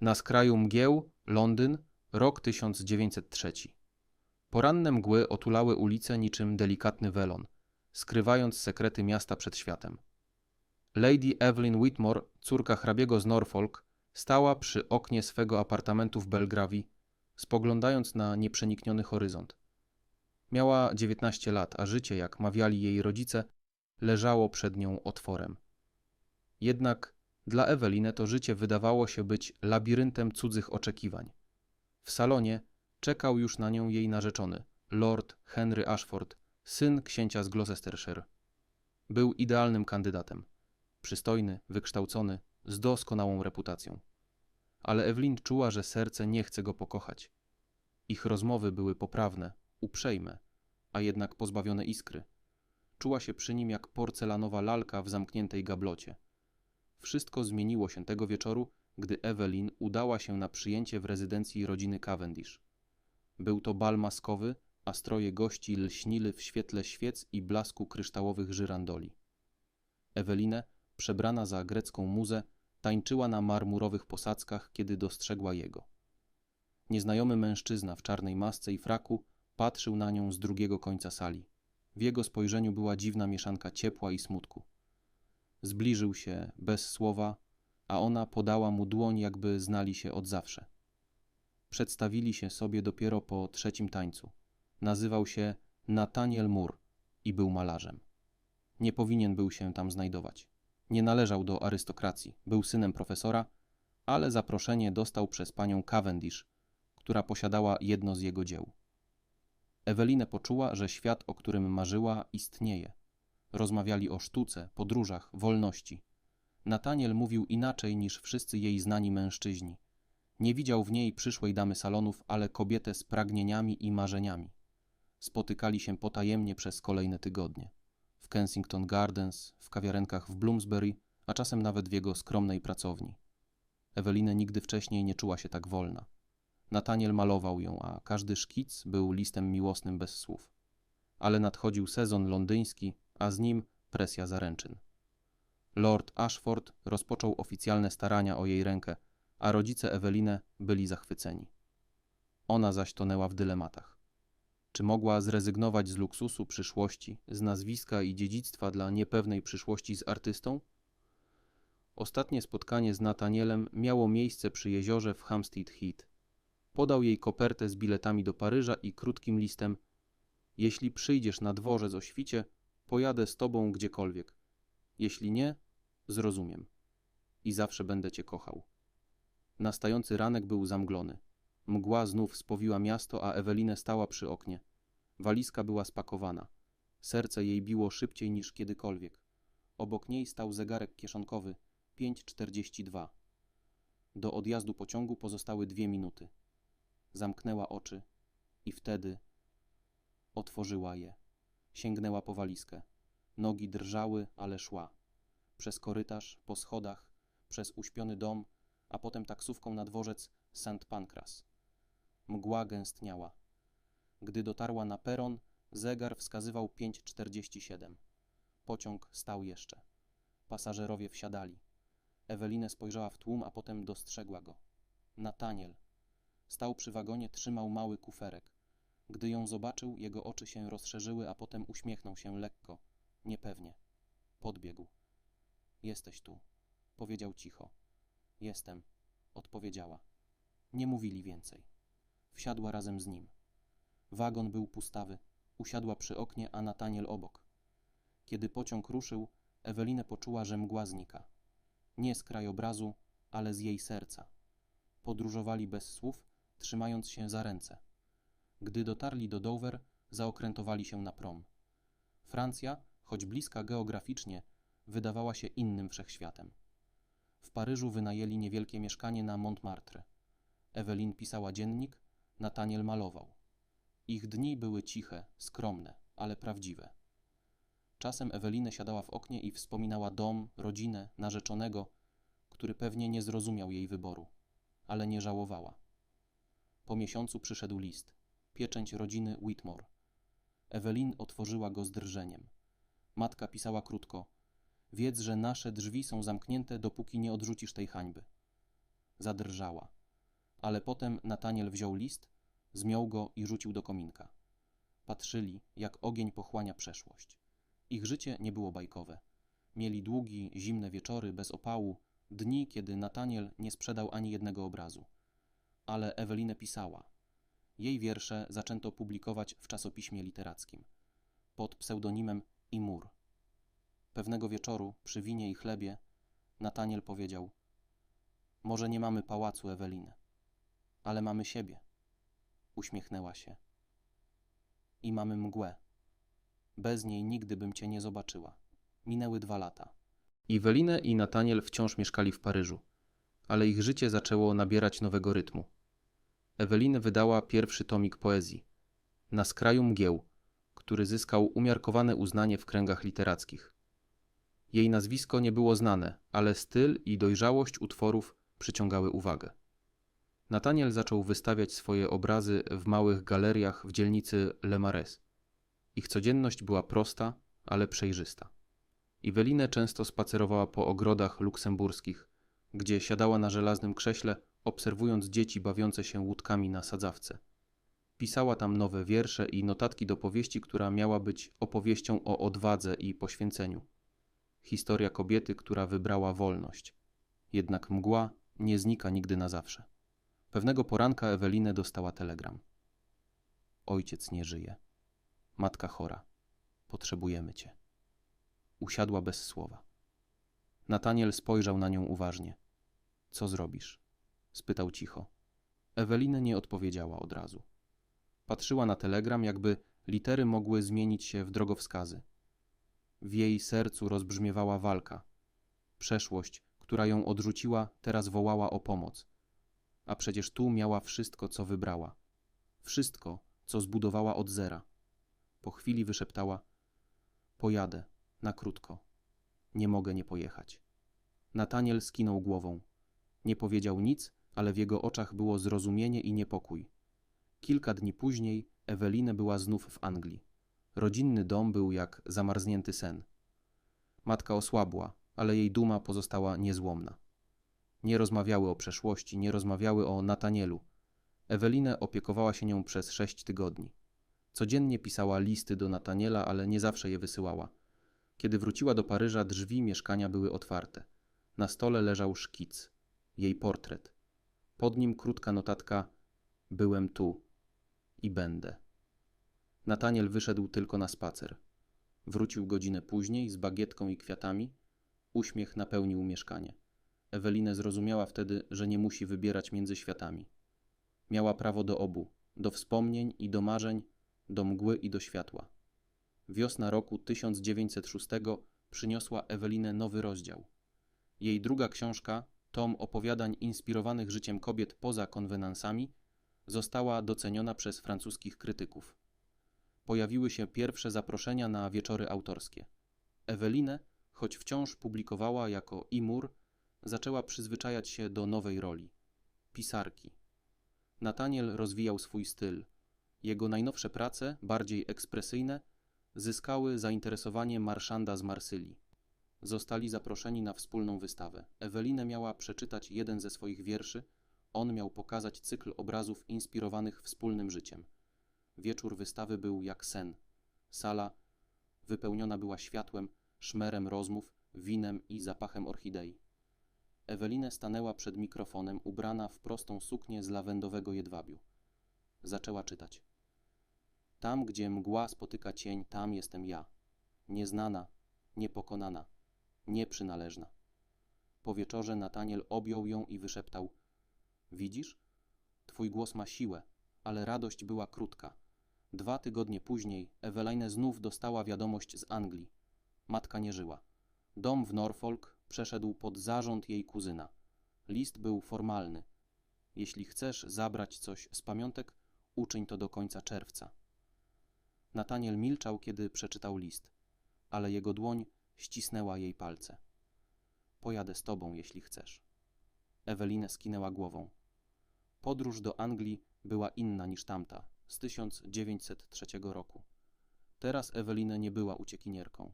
Na skraju mgieł, Londyn, rok 1903. Poranne mgły otulały ulice niczym delikatny welon, skrywając sekrety miasta przed światem. Lady Evelyn Whitmore, córka hrabiego z Norfolk, stała przy oknie swego apartamentu w Belgravii, spoglądając na nieprzenikniony horyzont. Miała 19 lat, a życie, jak mawiali jej rodzice, leżało przed nią otworem. Jednak dla Eweliny to życie wydawało się być labiryntem cudzych oczekiwań. W salonie czekał już na nią jej narzeczony, Lord Henry Ashford, syn księcia z Gloucestershire. Był idealnym kandydatem. Przystojny, wykształcony, z doskonałą reputacją. Ale Ewelin czuła, że serce nie chce go pokochać. Ich rozmowy były poprawne, uprzejme, a jednak pozbawione iskry. Czuła się przy nim jak porcelanowa lalka w zamkniętej gablocie. Wszystko zmieniło się tego wieczoru, gdy Evelyn udała się na przyjęcie w rezydencji rodziny Cavendish. Był to bal maskowy, a stroje gości lśniły w świetle świec i blasku kryształowych żyrandoli. Ewelinę, przebrana za grecką muzę, tańczyła na marmurowych posadzkach, kiedy dostrzegła jego. Nieznajomy mężczyzna w czarnej masce i fraku patrzył na nią z drugiego końca sali. W jego spojrzeniu była dziwna mieszanka ciepła i smutku. Zbliżył się bez słowa, a ona podała mu dłoń, jakby znali się od zawsze. Przedstawili się sobie dopiero po trzecim tańcu. Nazywał się Nathaniel Moore i był malarzem. Nie powinien był się tam znajdować. Nie należał do arystokracji, był synem profesora, ale zaproszenie dostał przez panią Cavendish, która posiadała jedno z jego dzieł. Ewelinę poczuła, że świat, o którym marzyła, istnieje. Rozmawiali o sztuce, podróżach, wolności. Nataniel mówił inaczej niż wszyscy jej znani mężczyźni. Nie widział w niej przyszłej damy salonów, ale kobietę z pragnieniami i marzeniami. Spotykali się potajemnie przez kolejne tygodnie. W Kensington Gardens, w kawiarenkach w Bloomsbury, a czasem nawet w jego skromnej pracowni. Ewelinę nigdy wcześniej nie czuła się tak wolna. Nataniel malował ją, a każdy szkic był listem miłosnym bez słów. Ale nadchodził sezon londyński, a z nim presja zaręczyn. Lord Ashford rozpoczął oficjalne starania o jej rękę, a rodzice Ewelinę byli zachwyceni. Ona zaś tonęła w dylematach. Czy mogła zrezygnować z luksusu przyszłości, z nazwiska i dziedzictwa dla niepewnej przyszłości z artystą? Ostatnie spotkanie z Natanielem miało miejsce przy jeziorze w Hampstead Heath. Podał jej kopertę z biletami do Paryża i krótkim listem: Jeśli przyjdziesz na dworzec o świcie, pojadę z tobą gdziekolwiek. Jeśli nie, zrozumiem. I zawsze będę cię kochał. Nastający ranek był zamglony. Mgła znów spowiła miasto, a Ewelinę stała przy oknie. Walizka była spakowana. Serce jej biło szybciej niż kiedykolwiek. Obok niej stał zegarek kieszonkowy 5.42. Do odjazdu pociągu pozostały dwie minuty. Zamknęła oczy i wtedy otworzyła je. Sięgnęła po walizkę. Nogi drżały, ale szła. Przez korytarz, po schodach, przez uśpiony dom, a potem taksówką na dworzec St. Pancras. Mgła gęstniała. Gdy dotarła na peron, zegar wskazywał 5.47. Pociąg stał jeszcze. Pasażerowie wsiadali. Ewelinę spojrzała w tłum, a potem dostrzegła go. Nataniel. Stał przy wagonie, trzymał mały kuferek. Gdy ją zobaczył, jego oczy się rozszerzyły, a potem uśmiechnął się lekko, niepewnie. Podbiegł. Jesteś tu, powiedział cicho. Jestem, odpowiedziała. Nie mówili więcej. Wsiadła razem z nim. Wagon był pustawy. Usiadła przy oknie, a Nataniel obok. Kiedy pociąg ruszył, Ewelinę poczuła, że mgła znika. Nie z krajobrazu, ale z jej serca. Podróżowali bez słów, trzymając się za ręce. Gdy dotarli do Dover, zaokrętowali się na prom. Francja, choć bliska geograficznie, wydawała się innym wszechświatem. W Paryżu wynajęli niewielkie mieszkanie na Montmartre. Ewelin pisała dziennik, Nataniel malował. Ich dni były ciche, skromne, ale prawdziwe. Czasem Ewelinę siadała w oknie i wspominała dom, rodzinę, narzeczonego, który pewnie nie zrozumiał jej wyboru, ale nie żałowała. Po miesiącu przyszedł list pieczęć rodziny Whitmore. Ewelin otworzyła go z drżeniem. Matka pisała krótko: Wiedz, że nasze drzwi są zamknięte, dopóki nie odrzucisz tej hańby. Zadrżała. Ale potem Nataniel wziął list, zmiął go i rzucił do kominka. Patrzyli, jak ogień pochłania przeszłość. Ich życie nie było bajkowe. Mieli długi, zimne wieczory bez opału, dni, kiedy Nataniel nie sprzedał ani jednego obrazu. Ale Ewelinę pisała. Jej wiersze zaczęto publikować w czasopiśmie literackim pod pseudonimem Imur. Pewnego wieczoru, przy winie i chlebie, Nataniel powiedział: Może nie mamy pałacu Eweliny, ale mamy siebie. Uśmiechnęła się. I mamy mgłę. Bez niej nigdy bym cię nie zobaczyła. Minęły dwa lata. I Welinę i Nataniel wciąż mieszkali w Paryżu, ale ich życie zaczęło nabierać nowego rytmu. Ewelina wydała pierwszy tomik poezji Na skraju mgieł, który zyskał umiarkowane uznanie w kręgach literackich. Jej nazwisko nie było znane, ale styl i dojrzałość utworów przyciągały uwagę. Nataniel zaczął wystawiać swoje obrazy w małych galeriach w dzielnicy Le Marais. Ich codzienność była prosta, ale przejrzysta. Iwelinę często spacerowała po ogrodach luksemburskich, gdzie siadała na żelaznym krześle, obserwując dzieci bawiące się łódkami na sadzawce. Pisała tam nowe wiersze i notatki do powieści, która miała być opowieścią o odwadze i poświęceniu. Historia kobiety, która wybrała wolność. Jednak mgła nie znika nigdy na zawsze. Pewnego poranka Ewelinę dostała telegram. Ojciec nie żyje. Matka chora. Potrzebujemy cię. Usiadła bez słowa. Nataniel spojrzał na nią uważnie. Co zrobisz? Spytał cicho. Ewelina nie odpowiedziała od razu. Patrzyła na telegram, jakby litery mogły zmienić się w drogowskazy. W jej sercu rozbrzmiewała walka. Przeszłość, która ją odrzuciła, teraz wołała o pomoc. A przecież tu miała wszystko, co wybrała. Wszystko, co zbudowała od zera. Po chwili wyszeptała: Pojadę, na krótko. Nie mogę nie pojechać. Nataniel skinął głową. Nie powiedział nic, ale w jego oczach było zrozumienie i niepokój. Kilka dni później Ewelinę była znów w Anglii. Rodzinny dom był jak zamarznięty sen. Matka osłabła, ale jej duma pozostała niezłomna. Nie rozmawiały o przeszłości, nie rozmawiały o Natanielu. Ewelinę opiekowała się nią przez sześć tygodni. Codziennie pisała listy do Nataniela, ale nie zawsze je wysyłała. Kiedy wróciła do Paryża, drzwi mieszkania były otwarte. Na stole leżał szkic, jej portret. Pod nim krótka notatka: Byłem tu i będę. Nataniel wyszedł tylko na spacer. Wrócił godzinę później z bagietką i kwiatami. Uśmiech napełnił mieszkanie. Ewelinę zrozumiała wtedy, że nie musi wybierać między światami. Miała prawo do obu, do wspomnień i do marzeń, do mgły i do światła. Wiosna roku 1906 przyniosła Ewelinę nowy rozdział. Jej druga książka, tom opowiadań inspirowanych życiem kobiet poza konwenansami, została doceniona przez francuskich krytyków. Pojawiły się pierwsze zaproszenia na wieczory autorskie. Ewelinę, choć wciąż publikowała jako Imur, zaczęła przyzwyczajać się do nowej roli pisarki. Nataniel rozwijał swój styl. Jego najnowsze prace, bardziej ekspresyjne, zyskały zainteresowanie marszanda z Marsylii. Zostali zaproszeni na wspólną wystawę. Ewelinę miała przeczytać jeden ze swoich wierszy, on miał pokazać cykl obrazów inspirowanych wspólnym życiem. Wieczór wystawy był jak sen. Sala wypełniona była światłem, szmerem rozmów, winem i zapachem orchidei. Ewelinę stanęła przed mikrofonem, ubrana w prostą suknię z lawendowego jedwabiu. Zaczęła czytać. Tam, gdzie mgła spotyka cień, tam jestem ja. Nieznana, niepokonana, nieprzynależna. Po wieczorze Nataniel objął ją i wyszeptał: Widzisz? Twój głos ma siłę, ale radość była krótka. Dwa tygodnie później Eweline znów dostała wiadomość z Anglii. Matka nie żyła. Dom w Norfolk przeszedł pod zarząd jej kuzyna. List był formalny. Jeśli chcesz zabrać coś z pamiątek, uczyń to do końca czerwca. Nataniel milczał, kiedy przeczytał list, ale jego dłoń ścisnęła jej palce. Pojadę z tobą, jeśli chcesz. Ewelinę skinęła głową. Podróż do Anglii była inna niż tamta, z 1903 roku. Teraz Ewelina nie była uciekinierką.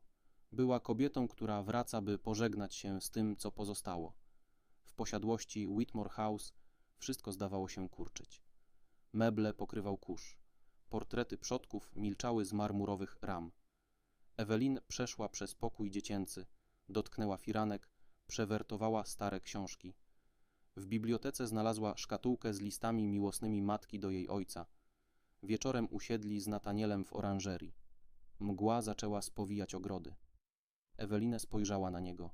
Była kobietą, która wraca, by pożegnać się z tym, co pozostało. W posiadłości Whitmore House wszystko zdawało się kurczyć. Meble pokrywał kurz. Portrety przodków milczały z marmurowych ram. Ewelin przeszła przez pokój dziecięcy, dotknęła firanek, przewertowała stare książki. W bibliotece znalazła szkatułkę z listami miłosnymi matki do jej ojca. Wieczorem usiedli z Natanielem w oranżerii. Mgła zaczęła spowijać ogrody. Ewelinę spojrzała na niego.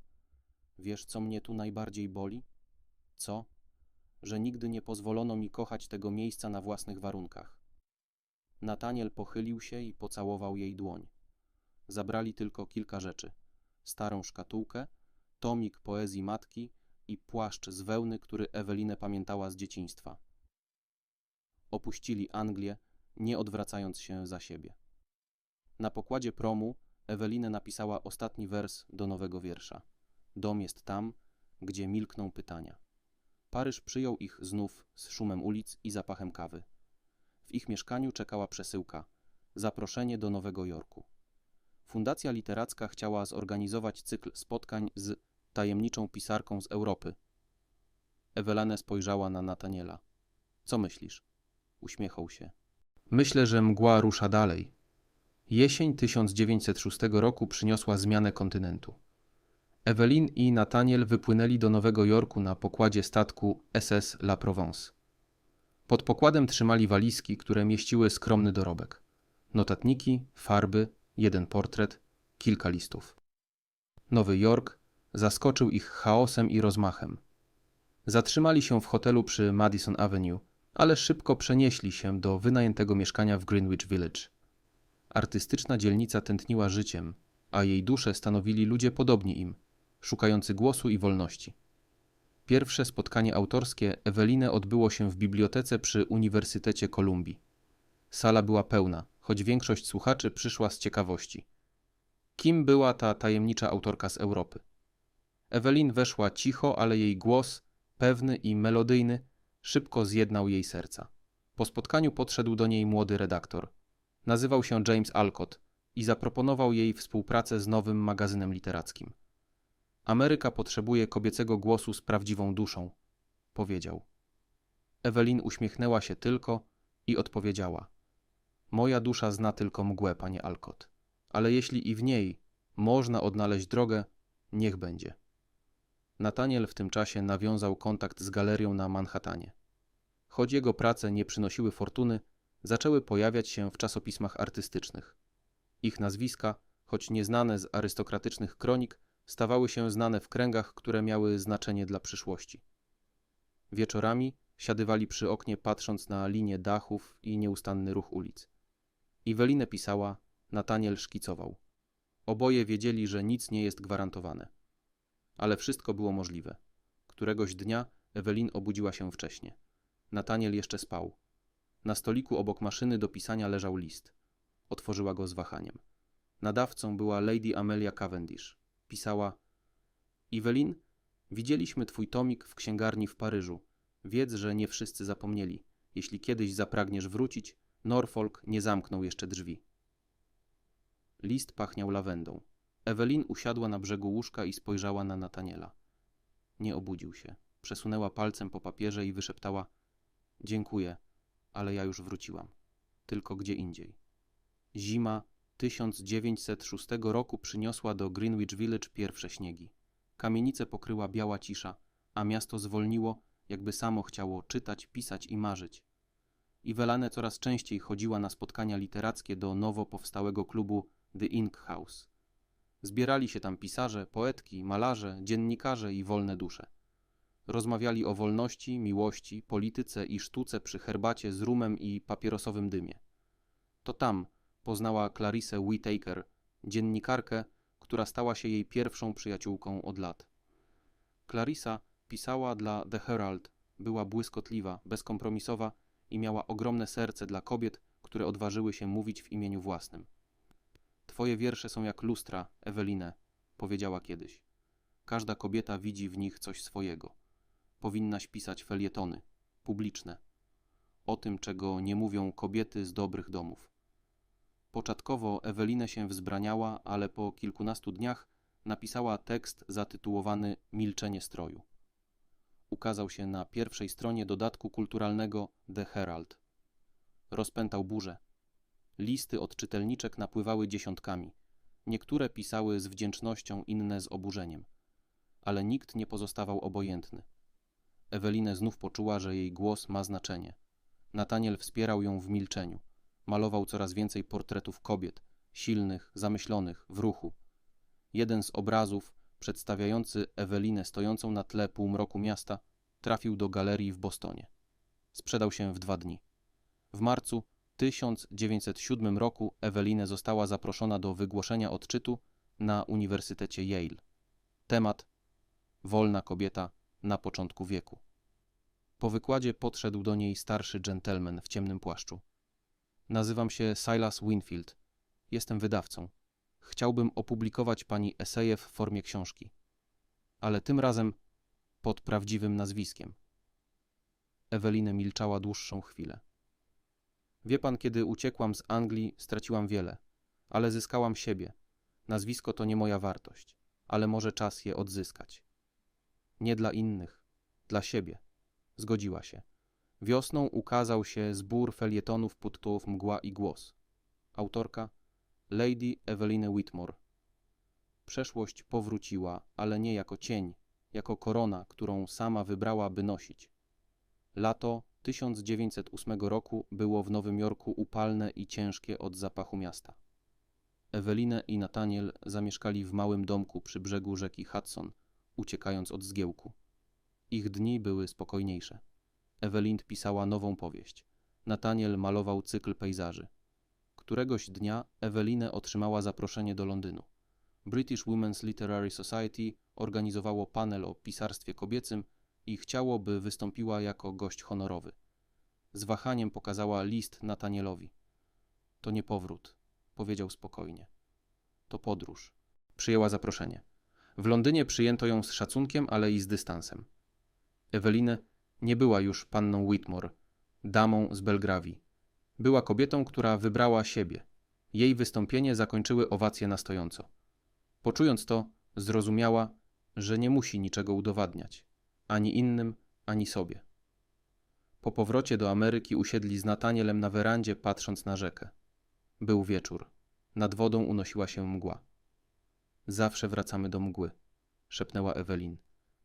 Wiesz, co mnie tu najbardziej boli? Co? Że nigdy nie pozwolono mi kochać tego miejsca na własnych warunkach. Nataniel pochylił się i pocałował jej dłoń. Zabrali tylko kilka rzeczy: starą szkatułkę, tomik poezji matki i płaszcz z wełny, który Ewelinę pamiętała z dzieciństwa. Opuścili Anglię, nie odwracając się za siebie. Na pokładzie promu Ewelinę napisała ostatni wers do nowego wiersza. Dom jest tam, gdzie milkną pytania. Paryż przyjął ich znów z szumem ulic i zapachem kawy. W ich mieszkaniu czekała przesyłka zaproszenie do Nowego Jorku. Fundacja Literacka chciała zorganizować cykl spotkań z tajemniczą pisarką z Europy. Ewelane spojrzała na Nataniela. Co myślisz? Uśmiechał się. Myślę, że mgła rusza dalej. Jesień 1906 roku przyniosła zmianę kontynentu. Ewelin i Nataniel wypłynęli do Nowego Jorku na pokładzie statku SS La Provence. Pod pokładem trzymali walizki, które mieściły skromny dorobek. Notatniki, farby, jeden portret, kilka listów. Nowy Jork zaskoczył ich chaosem i rozmachem. Zatrzymali się w hotelu przy Madison Avenue, ale szybko przenieśli się do wynajętego mieszkania w Greenwich Village. Artystyczna dzielnica tętniła życiem, a jej dusze stanowili ludzie podobni im, szukający głosu i wolności. Pierwsze spotkanie autorskie Ewelinę odbyło się w bibliotece przy Uniwersytecie Kolumbii. Sala była pełna, choć większość słuchaczy przyszła z ciekawości. Kim była ta tajemnicza autorka z Europy? Ewelin weszła cicho, ale jej głos, pewny i melodyjny, szybko zjednał jej serca. Po spotkaniu podszedł do niej młody redaktor. Nazywał się James Alcott i zaproponował jej współpracę z nowym magazynem literackim. Ameryka potrzebuje kobiecego głosu z prawdziwą duszą, powiedział. Ewelin uśmiechnęła się tylko i odpowiedziała: Moja dusza zna tylko mgłę, panie Alcott, ale jeśli i w niej można odnaleźć drogę, niech będzie. Nataniel w tym czasie nawiązał kontakt z galerią na Manhattanie. Choć jego prace nie przynosiły fortuny, zaczęły pojawiać się w czasopismach artystycznych. Ich nazwiska, choć nieznane z arystokratycznych kronik, stawały się znane w kręgach, które miały znaczenie dla przyszłości. Wieczorami siadywali przy oknie, patrząc na linię dachów i nieustanny ruch ulic. Iwelinę pisała, Nataniel szkicował. Oboje wiedzieli, że nic nie jest gwarantowane. Ale wszystko było możliwe. Któregoś dnia Ewelin obudziła się wcześnie. Nataniel jeszcze spał. Na stoliku obok maszyny do pisania leżał list. Otworzyła go z wahaniem. Nadawcą była Lady Amelia Cavendish. Pisała: Iwelin, widzieliśmy twój tomik w księgarni w Paryżu. Wiedz, że nie wszyscy zapomnieli. Jeśli kiedyś zapragniesz wrócić, Norfolk nie zamknął jeszcze drzwi. List pachniał lawendą. Ewelin usiadła na brzegu łóżka i spojrzała na Nataniela. Nie obudził się. Przesunęła palcem po papierze i wyszeptała: Dziękuję, ale ja już wróciłam. Tylko gdzie indziej. Zima 1906 roku przyniosła do Greenwich Village pierwsze śniegi. Kamienice pokryła biała cisza, a miasto zwolniło, jakby samo chciało czytać, pisać i marzyć. Iwelane coraz częściej chodziła na spotkania literackie do nowo powstałego klubu The Ink House. Zbierali się tam pisarze, poetki, malarze, dziennikarze i wolne dusze. Rozmawiali o wolności, miłości, polityce i sztuce przy herbacie z rumem i papierosowym dymie. To tam poznała Clarissę Whitaker, dziennikarkę, która stała się jej pierwszą przyjaciółką od lat. Clarissa pisała dla The Herald, była błyskotliwa, bezkompromisowa i miała ogromne serce dla kobiet, które odważyły się mówić w imieniu własnym. Twoje wiersze są jak lustra, Ewelinę, powiedziała kiedyś. Każda kobieta widzi w nich coś swojego. Powinnaś pisać felietony, publiczne, o tym, czego nie mówią kobiety z dobrych domów. Początkowo Ewelinę się wzbraniała, ale po kilkunastu dniach napisała tekst zatytułowany Milczenie stroju. Ukazał się na pierwszej stronie dodatku kulturalnego The Herald. Rozpętał burzę. Listy od czytelniczek napływały dziesiątkami. Niektóre pisały z wdzięcznością, inne z oburzeniem. Ale nikt nie pozostawał obojętny. Ewelinę znów poczuła, że jej głos ma znaczenie. Nataniel wspierał ją w milczeniu. Malował coraz więcej portretów kobiet, silnych, zamyślonych, w ruchu. Jeden z obrazów, przedstawiający Ewelinę stojącą na tle półmroku miasta, trafił do galerii w Bostonie. Sprzedał się w dwa dni. W marcu 1907 roku Ewelinę została zaproszona do wygłoszenia odczytu na Uniwersytecie Yale. Temat Wolna kobieta na początku wieku. Po wykładzie podszedł do niej starszy dżentelmen w ciemnym płaszczu. Nazywam się Silas Winfield. Jestem wydawcą. Chciałbym opublikować pani eseje w formie książki, ale tym razem pod prawdziwym nazwiskiem. Ewelina milczała dłuższą chwilę. Wie pan, kiedy uciekłam z Anglii, straciłam wiele, ale zyskałam siebie. Nazwisko to nie moja wartość, ale może czas je odzyskać. Nie dla innych, dla siebie. Zgodziła się. Wiosną ukazał się zbór felietonów pod tytułów Mgła i Głos. Autorka Lady Evelyn Whitmore. Przeszłość powróciła, ale nie jako cień, jako korona, którą sama wybrała, by nosić. Lato 1908 roku było w Nowym Jorku upalne i ciężkie od zapachu miasta. Ewelinę i Nathaniel zamieszkali w małym domku przy brzegu rzeki Hudson, uciekając od zgiełku. Ich dni były spokojniejsze. Ewelind pisała nową powieść. Nathaniel malował cykl pejzaży. Któregoś dnia Ewelinę otrzymała zaproszenie do Londynu. British Women's Literary Society organizowało panel o pisarstwie kobiecym i chciało, by wystąpiła jako gość honorowy. Z wahaniem pokazała list Natanielowi. To nie powrót, powiedział spokojnie. To podróż. Przyjęła zaproszenie. W Londynie przyjęto ją z szacunkiem, ale i z dystansem. Ewelinę nie była już panną Whitmore, damą z Belgrawii. Była kobietą, która wybrała siebie. Jej wystąpienie zakończyły owacje na stojąco. Poczując to, zrozumiała, że nie musi niczego udowadniać ani innym, ani sobie. Po powrocie do Ameryki usiedli z Natanielem na werandzie, patrząc na rzekę. Był wieczór. Nad wodą unosiła się mgła. Zawsze wracamy do mgły, szepnęła Ewelin.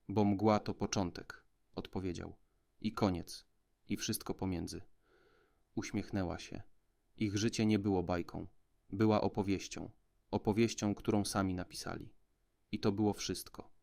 Bo mgła to początek, odpowiedział. I koniec, i wszystko pomiędzy. Uśmiechnęła się. Ich życie nie było bajką, była opowieścią, opowieścią, którą sami napisali. I to było wszystko.